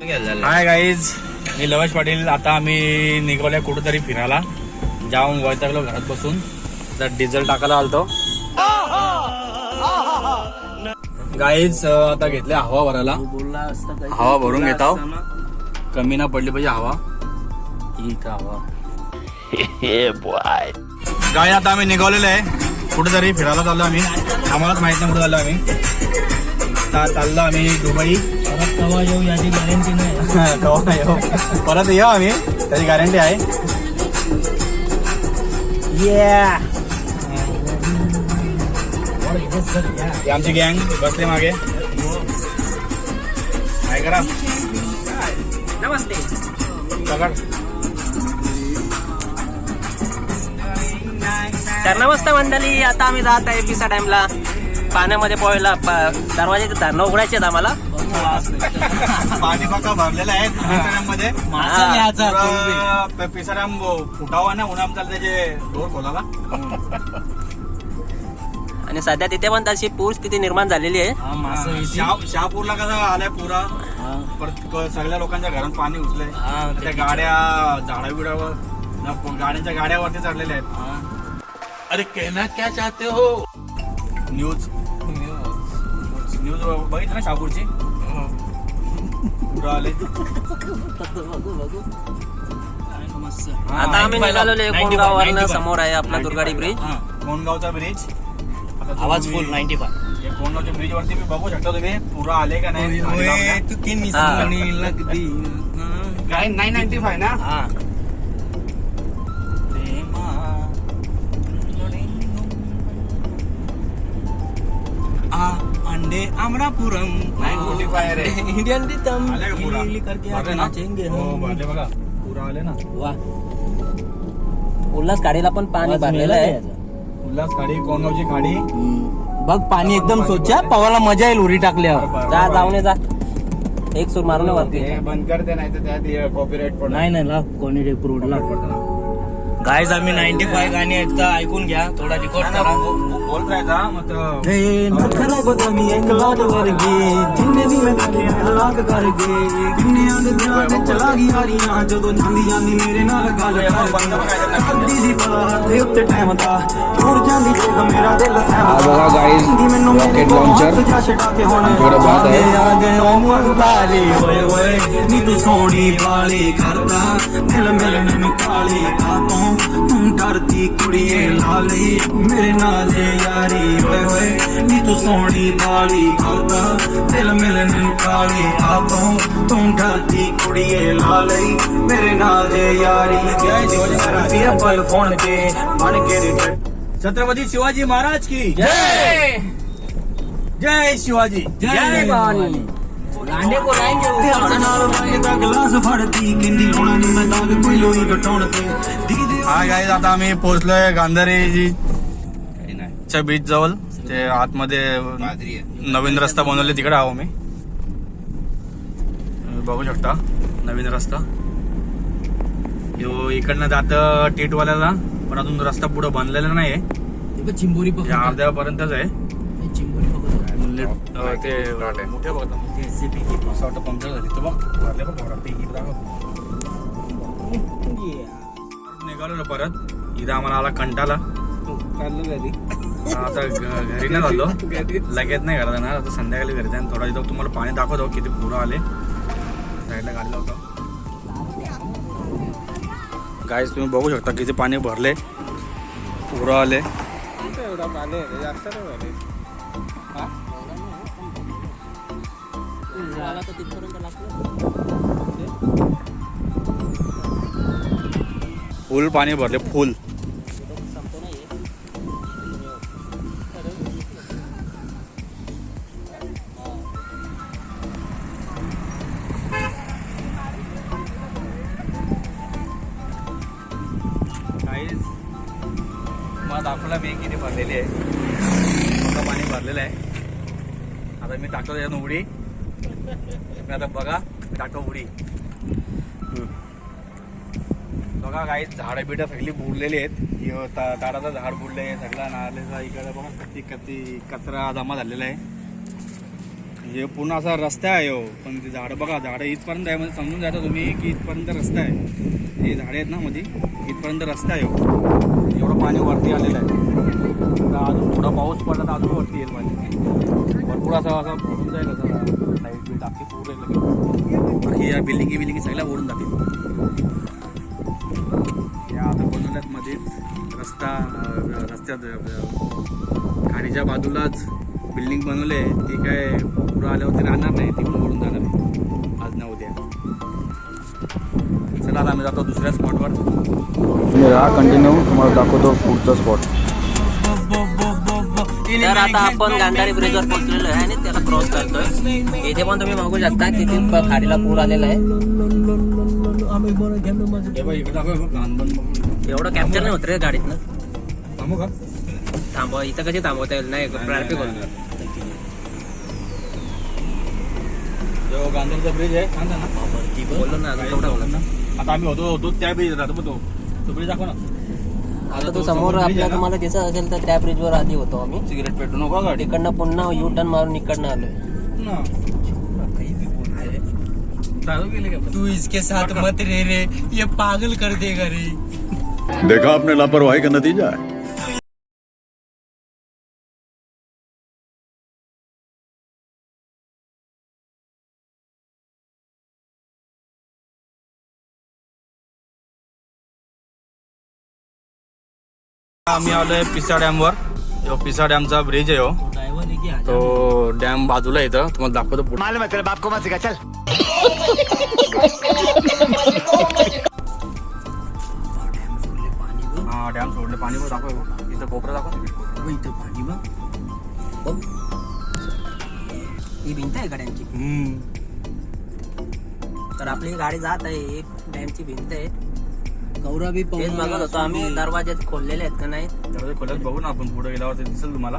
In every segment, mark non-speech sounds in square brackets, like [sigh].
Hi guys मी लवश पाटील. आता आम्ही निघालोय कुठेतरी फिरायला. जाऊन वैतागलो घरात बसून. तर डिझेल टाकायला आलतो. गाईज आता घेतले हवा भरायला. हवा भरून घेत आहो कमी ना पडली पाहिजे हवा. इथं का हवा. गाय आता आम्ही निघालेलो आहे. कुठेतरी फिरायला चाललो आम्ही. आम्हालाच माहीत नाही कुठे चाललो आम्ही. आता चाललो आम्ही दुबई. कवा येऊ याची गॅरंटी नाही. [laughs] कवा नाही हो. परत येऊ आम्ही. त्याची गॅरंटी आहे. आमची गँग बसले मागे. काय करा? नमस्ते. पकड. तर नमस्ते मंडळी आता आम्ही जात आहे पिसा डॅमला पाण्यामध्ये पोहायला प- दरवाजाचे धरणं उघडायचे आहेत आम्हाला. [laughs] पाणी पक्का भरलेलं आहे पिसाऱ्यांमध्ये. मासा पुरा पिसाऱ्याम फुटावा ना उन्हाम चालते त्याचे डोर खोलाला. आणि सध्या तिथे पण तशी परिस्थिती निर्माण झालेली आहे. शहा- शहापूरला कसं आलाय पुरा. सगळ्या लोकांच्या घरात पाणी घुसलंय त्या गाड्या झाडा बिडावर गाड्यांच्या गाड्यावरती चढलेल्या आहेत. अरे कहना क्या चाहते हो? न्यूज न्यूज बघितलं ना शहापूरची? पुरा आले हा, आता आम्ही 95 निघालेलो 95, कोणगाववरनं 95. समोर आहे आपला दुर्गाडी ब्रिज हा, कोणगावचा ब्रिज आवाज फुल नाईन्टी फाय कोणगावच्या ब्रिज वरती मी बघू शकता तुम्ही पुरा आले का नाही हा. काय नाईन नाईन्टी फाय ना? हा. अंडे अमरापुरम। नाईन फोर्टी फाय रे इंडियन रिदम। आले का पुरा? करके भरले ना? नाचेंगे हो हम. भरले बघा। पुरा आले ना। वा उल्हास खाडीला पण पाणी भरलेलं आहे। उल्हास खाडी कोणगावची खाडी बघ पाणी एकदम स्वच्छ आहे. पवायला मजा येईल उरी टाकल्यावर. जा जाऊन ये जा. एक सूर मारून ये वरती. बंद करते नाही तर त्यात कॉपीराईट पडणार. नाही नाही लाव. कोणी प्रोडला गायज आम्ही नाईन्टी फाय गाणी आहेत का? ऐकून घ्या. थोडा रेकॉर्ड करा. बोलत राहायचा मग बघा गाईज रॉकेट लॉन्चर थोडं बाद आहे ਨੀ ਤੂੰ ਸੋਹਣੀ ਵਾਲੀ ਕਰਦਾ ਦਿਲ ਮਿਲਣ ਨੂੰ ਕਾਲੀ ਕਾਤੋਂ ਤੂੰ ਡਰਦੀ ਕੁੜੀਏ ਲਾਲੀ ਮੇਰੇ ਨਾਲ बघा गाईज रॉकेट लॉन्चर इकडे भात आहे. कुड़िए लाली मेरे नाले यारी। ओए ओए नी तू सोनी लाली खाता दिल मिलन काली आता तू डरती कुड़िए लाली मेरे नाले यारी जय जोल सर फोन पे मन के रिटर्न। छत्रपती शिवाजी महाराज की जय! जय शिवाजी जय हा गाईज आता आम्ही पोहोचलोय गांधारेजी. च्या बीच जवळ. ते आतमध्ये नवीन रस्ता बनवले तिकडे आहो मी. बघू शकता नवीन रस्ता. इकडनं जात टेटवाल्याला. पण अजून रस्ता पुढे बनलेला नाही चिंबोरी अर्ध्यापर्यंतच आहे. ते मोठे असं वाटतं पंक्चर झाली. तो बघ भरले बघ भरा, ते इकडं दाखव. निघालो ना परत. इथं आम्हाला आला कंटाला. आता घ- घरी नाही झालो लगेच नाही घरात जाणार. आता संध्याकाळी घरी जाईन. थोडा इथं तुम्हाला पाणी दाखवतो किती पुरं आले. साईडला गाडी लावतो. गाईज तुम्ही बघू शकता किती पाणी भरले. पुरं आले. फुल पाणी भरले फुल. बघा काही झाडं बिडं सगळी बुडलेली आहेत. ताडाचं झाड बुडले सगळा नाल्याचा इकडे बघा कती कती कचरा जमा झालेला आहे. हे पूर्ण असा रस्ता आहे हो पण ते झाडं बघा झाडं इथपर्यंत आहे म्हणजे समजून जाता तुम्ही की इथपर्यंत रस्ता आहे. हे झाडे आहेत ना मध्ये इथपर्यंत रस्ता आहे हो एवढं पाणी वरती आलेलं आहे. तर अजून थोडा पाऊस पडला तर अजून वरती येईल पाणी. भरपूर असं असं भरून जाईल असं. लाइट बीट अख्खी पूर येईल बाकी या बिल्डिंगी बिल्डिंगी सगळ्या ओढून जातील. आता बनवल्यात मध्ये रस्ता रस्त्यात अं, खाडीच्या बाजूलाच बिल्डिंग बनवले ती काय पुढं आल्यावरती राहणार नाही ती पण ओढून जाणार आहे आज ना उद्या. चला आता आम्ही जातो दुसऱ्या स्पॉटवर तुम्ही राहा कंटिन्यू तुम्हाला दाखवतो पुढचा स्पॉट तर आता आपण गांधारी ब्रिजवर पोहोचलेलो आहे आणि त्याला क्रॉस करतोय. इथे पण तुम्ही बघू शकता किती प- खाडीला पूर आलेला आहे. एवढं कॅप्चर नाही होत रे गाडीतनं थांबू का थांबवा इथं कशी थांबवता येईल नाही ट्रॅफिक होत जो गांधीचा ब्रिज आहे सांगा ना बोललो ना अजून तेवढं बोललो ना आता आम्ही होतो होतो त्या ब्रिज राहतो तो तो ब्रिज दाखव ना आता तो समोर आपल्या तुम्हाला दिसत असेल तर त्या ब्रिजवर आधी होतो आम्ही सिगरेट पेटू नको गाडी तिकडनं पुन्हा यू टर्न मारून इकडनं आलोय तू इसके साथ मत रे रे ये पागल कर देगा रे देखा आपने लापरवाही का नतीजा है। आम्ही आलोय पिसा डॅमवर. ह्यो पिसा डॅमचा ब्रिज आहे हो. तो डॅम बाजूला येतं तुम्हाला दाखवतो पुढे. हा आपली गाडी जात आहे एक डॅमची भिंत आहे. गौरा भी तेच बघत होतो आम्ही दरवाजे खोललेले आहेत का नाही? दरवाजे खोल्यात बघू ना आपण पुढे गेल्यावर ते दिसेल तुम्हाला.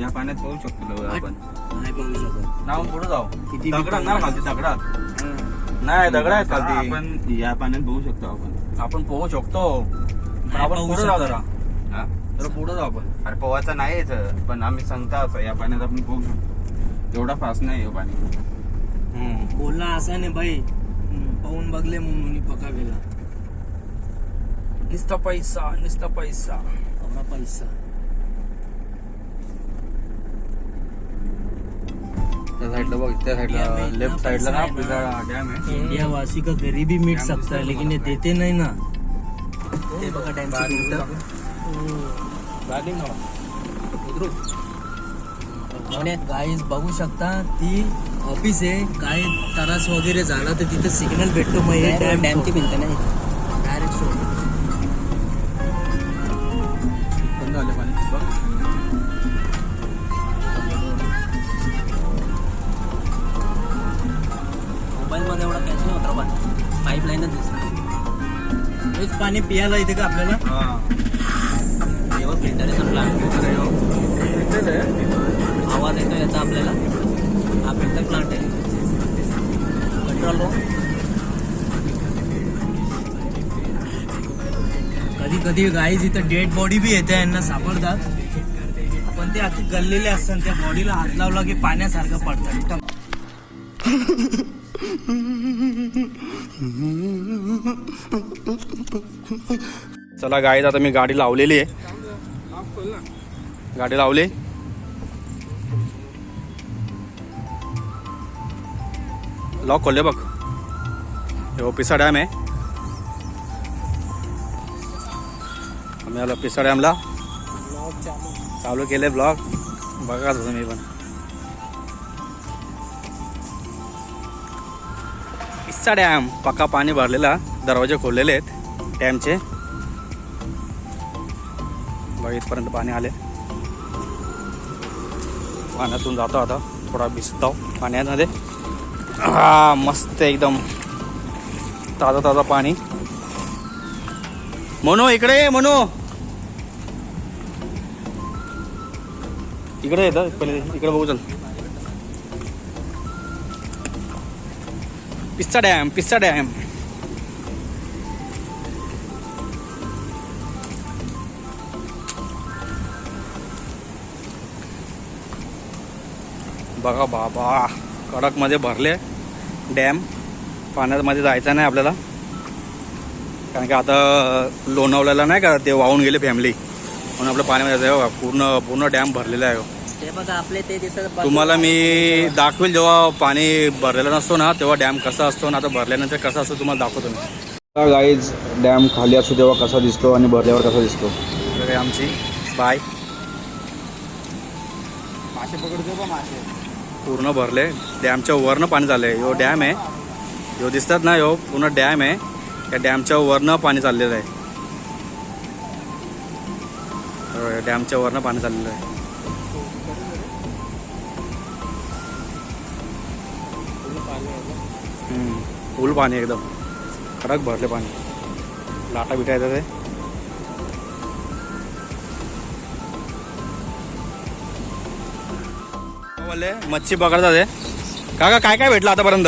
या पाण्यात पाहू शकतो आपण नाही बघू शकत. ना आपण पुढे जाऊ. किती दगडात ना खालती दगडात. नाही दगड आहेत खालती. आपण या पाण्यात बघू शकतो आपण. आपण पोहू शकतो. पण आपण पाहू पुढे जाऊ. जरा. हा? जरा पुढे जाऊ आपण. अरे पोवायचं नाही यायचं, पण आम्ही सांगता असं या पाण्यात आपण पोहू शकतो. एवढा फास्ट नाही पाणी. बोलना असा नाही भाई पाहून बघले म्हणून पका गेला नुसता पैसा नुसता पैसा एवढा पैसा. त्या साईडला बघ त्या साईडला लेफ्ट साईडला ना आपला डॅम आहे इंडिया वासी का गरीबी मिट सकता है लेकिन ये देते नहीं ना। ते बघा गाईज बघू शकता ती ऑफिस आहे काय त्रास वगैरे झाला तर तिथे सिग्नल भेटतो मग हे डॅम डॅमची भिंत नाही. डायरेक्ट सोड बंद झालं पाणी. बघ. मोबाईल मध्ये एवढा कॅच नाही होत रे पण पाईपलाईनच दिसत पाणी पियाला येते का आपल्याला? हा. जेव्हा फिल्टरेशन प्लांट आवाज येतो याचा आपल्याला? हा फिल्टर प्लांट आहे कंट्रोल कधी कधी गाईज इथं डेड बॉडी बी येते यांना सापडतात. पण ते अख्खे गल्लेले असतात त्या बॉडीला हात लावला की पाण्यासारखं पडतात. चला गाईज आता मी गाडी लावलेली आहे. गाडी लावली. लॉक खोलले बघ. हे पिसा डॅम आहे. आम्ही आलो पिसा डॅमला चालू केले ब्लॉग बघा तुम्ही पण. पिस्सा डॅम पक्का पाणी भरलेला दरवाजे खोललेले आहेत डॅमचे बघ इथपर्यंत पाणी आले. पाण्यातून जातो आता थोडा भिजतो पाण्यामध्ये. हा मस्त एकदम. ताजा ताजा पाणी. म्हणू इकडे ये, म्हणू इकडे येतं पहिले इकडे बघू चल. पिस्सा डॅम पिस्सा डॅम बघा बाबा. कडकमध्ये भरले. डॅम पाण्यामध्ये जायचं नाही आपल्याला. कारण की आता लोणावल्याला नाही का ते वाहून गेले फॅमिली म्हणून आपलं पाण्यामध्ये जायचं. पूर्ण पूर्ण डॅम भरलेला आहे. हो. ते बघा आपले ते दिसत तुम्हाला मी दाखवेल जेव्हा पाणी भरलेलं नसतो ना तेव्हा डॅम कसा असतो ना आता भरल्यानंतर कसा असतो तुम्हाला दाखवतो मी. गाईज डॅम खाली असतो तेव्हा कसा दिसतो आणि भरल्यावर कसा दिसतो. तर आमची बाय. मासे पकडतो का मासे. पूर्ण भरले. डॅमच्या वरनं पाणी चाललंय. यो डॅम आहे. यो दिसतात ना यो पूर्ण डॅम आहे. त्या डॅमच्या वरनं पाणी चाललेलं आहे. या डॅमच्या वरनं पाणी चाललेलं आहे. हो, फुल पाणी एकदम. कडक भरले पाणी. लाटा बिटा येतात बोलले मच्छी पकडतात ते काका काय काय भेटलं आतापर्यंत?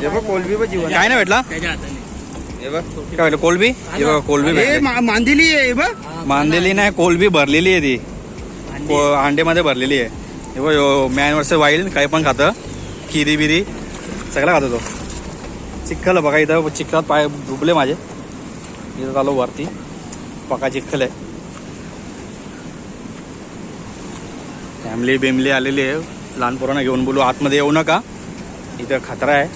हे बघ कोलबी बघ जीवन काय नाही भेटला? त्याच्या हाताने. हे बघ. काय भेटलं? कोलबी? हे बघा कोलबी हे भेटली. मा- मांदिली आहे हे बघ. मांदेली नाही कोलबी भरलेली आहे ती. को- अंडेमध्ये भरलेली आहे. हे बघ मॅन वर्ष वाईल काही पण खातं. किरी बिरी. सगळं खातो तो. चिखल बघा इथं चिखलात पाय डुबले माझे. इथं चालू वरती. पका चिखल आहे. फॅमिली बिमली आलेली आहे. लहान पोरांना घेऊन बोलू. आतमध्ये येऊ नका. इथं खतरा आहे.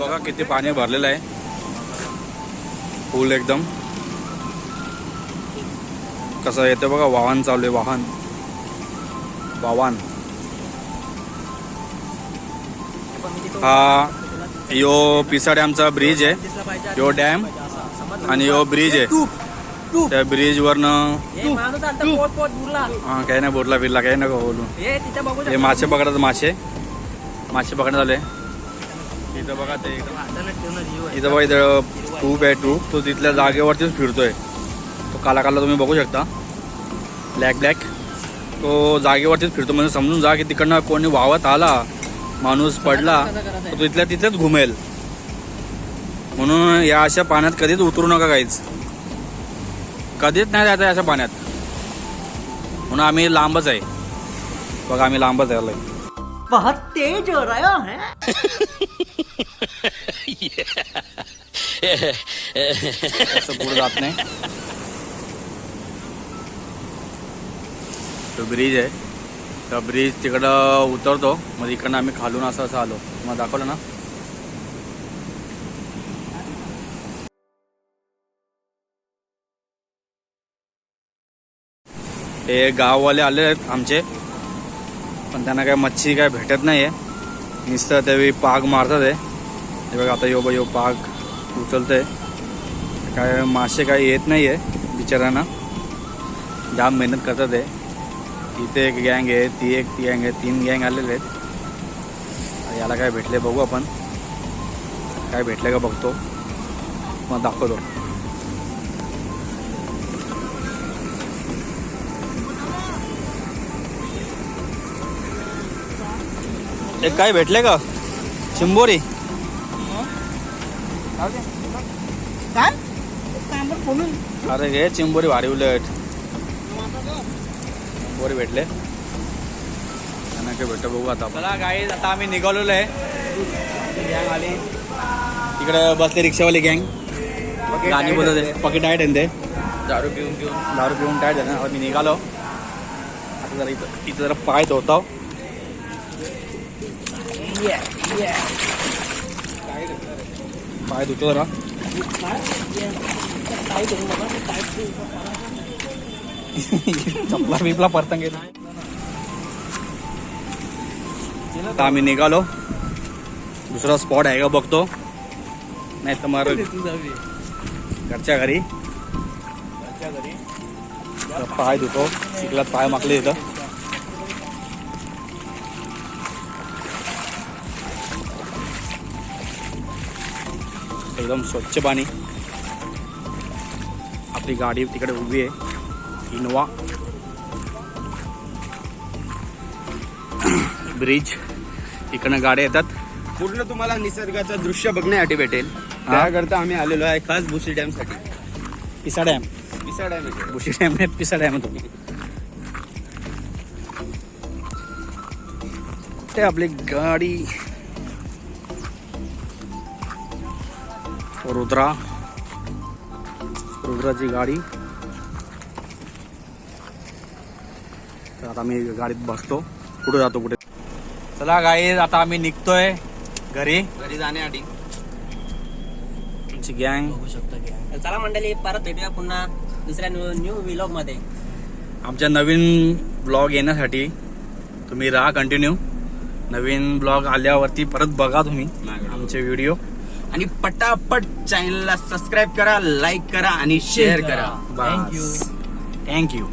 बघा किती पाणी भरलेलं आहे. फुल एकदम. कसं येतं बघा वाहन चालू आहे वाहन. वाहन. हा यो पिसा डॅमचा ब्रिज आहे. यो डॅम आणि यो ब्रिज आहे. त्या ब्रिज वरनं. हे हा काही नाही बोलला बिरला काही नको बोलू. हे मासे पकडतात मासे. मासे पकडण्यात आले इथं बघा ते इथं बघा इथं ट्यूब आहे ट्यूब तो तिथल्या जागेवरतीच फिरतोय. तो काला काला तुम्ही बघू शकता. ब्लॅक ब्लॅक तो जागेवरतीच फिरतो म्हणजे समजून जा की तिकडनं कोणी वावत आला माणूस पडला तर तो तिथल्या तिथेच घुमेल. म्हणून या अशा पाण्यात कधीच उतरू नका काहीच कधीच नाही जायचं अशा पाण्यात. म्हणून आम्ही लांबच आहे. बघा आम्ही लांबच आहे. बहुत तेज हो रहा है. असं पुढे जात नाही. तो ब्रिज आहे. त्या ब्रिज तिकडं उतरतो. मग इकडनं आम्ही खालून असं असं आलो. मग दाखवलं ना? हे गाववाले आले आहेत आमचे. पण त्यांना काय मच्छी काय भेटत नाही आहे नुसतं त्यावेळी पाग मारतात आहे हे बघा आता यो बा यो पाग उचलतंय. काय मासे काही येत नाही आहे बिचाऱ्यांना जाम मेहनत करतात आहे इथे एक गँग आहे ती एक गँग आहे तीन गँग आलेले आहेत. याला काय भेटले बघू आपण. काय भेटले का बघतो. मग दाखवतो. एक काय भेटले का? चिंबोरी अरे घे चिंबोरी भारी उलट. चिंबोरी भेटले. काय भेटतं बघू आता चला गाई आता आम्ही निघालेलो आहे. गँग आली. इकडे बसले रिक्षावाली गँग गाणी बोलत आहे पॉकेट टाईट आहे ते? दारू पिऊन पिऊन. दारू पिऊन टाईट आहे ना? मी निघालो आता जरा इथं इथं जरा पाय धुवतो पाय धुतो जरा. चपला बिपला परतंग गेला आता आम्ही निघालो. दुसरा स्पॉट आहे का बघतो. नाही तर मग घरच्या घरी. घरच्या घरी. पाय धुतो चिखलात पाय माकले इथं. एकदम स्वच्छ पाणी. आपली गाडी तिकडे उभी आहे. इनोवा. ब्रिज. इकडनं गाड्या येतात. पूर्ण तुम्हाला निसर्गाचं दृश्य बघण्यासाठी भेटेल. त्याकरता आम्ही आलेलो आहे खास भुशी डॅमसाठी. पिसा डॅम. पिसा डॅम भुशी डॅम नाही पिसा डॅम तुम्ही ते आपली गाडी रुद्रा. रुद्राची गाडी. तर आता मी गाडीत बसतो. कुठे जातो कुठे? चला गाई आता आम्ही निघतोय घरी. घरी जाण्याआधी आमची गँग बघू शकता तर चला मंडळी परत भेटूया पुन्हा दुसऱ्या न्यू व्हिलॉगमध्ये. आमच्या नवीन ब्लॉग येण्यासाठी तुम्ही राहा कंटिन्यू नवीन ब्लॉग आल्यावरती परत बघा तुम्ही आमचे व्हिडिओ आणि पटापट चॅनलला सबस्क्राईब करा लाईक करा आणि शेअर करा. Thank you thank you